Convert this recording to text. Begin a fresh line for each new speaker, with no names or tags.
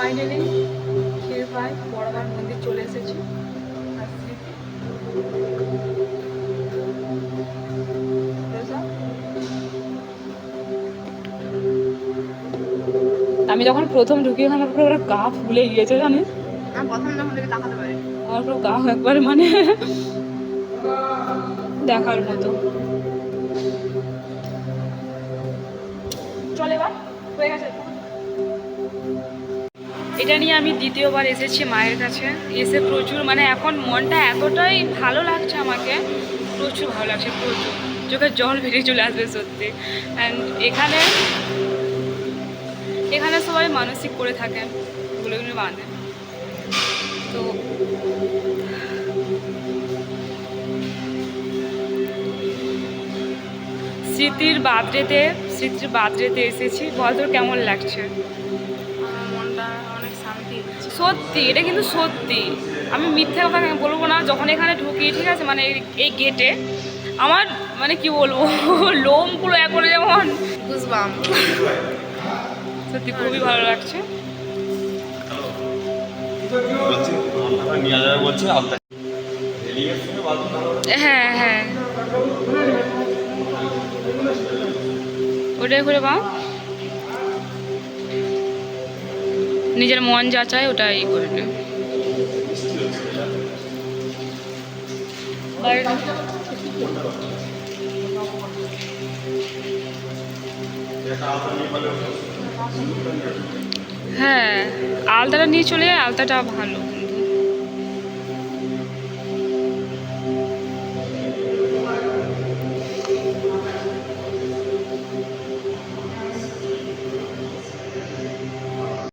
Finally ক্ষীর পাই বড়বার মন্দির চলে এসেছি? আমি যখন প্রথম ঢুকি ওখানে পুরো ওরা গা ফুলে গিয়েছে জানিস?
আমি প্রথম যখন থেকে তাকাতে পারি।
আমার পুরো গা একবারে মানে দেখার মতো। চলে এবার হয়ে গেছে। এটা নিয়ে আমি দ্বিতীয়বার এসেছি মায়ের কাছে। এসে প্রচুর মানে এখন মনটা এতটাই ভালো লাগছে আমাকে, প্রচুর ভালো লাগছে, প্রচুর। চোখে জল বেরিয়ে চলে আসবে সত্যি। অ্যান্ড এখানে এখানে সবাই মানসিক করে থাকেন ওগুলো এগুলো বাঁধেন তো স্মৃতির বার্থডেতে স্মৃতির বার্থডেতে এসেছি। বল তোর কেমন লাগছে? সত্যি। এটা কিন্তু সত্যি। আমি মিথ্যে কথা বলব না? যখন এখানে ঢুকি ঠিক আছে মানে এই- গেটে আমার মানে কি বলব লোম লোমগুলো একবারে যেমন।
বুঝবাম
সত্যি খুবই ভালো লাগছে। হ্যাঁ হ্যাঁ। ওটাই করে বা নিজের মন যা চায় করে নে হ্যাঁ আলতাটা নিয়ে চলে আলতাটা ভালো।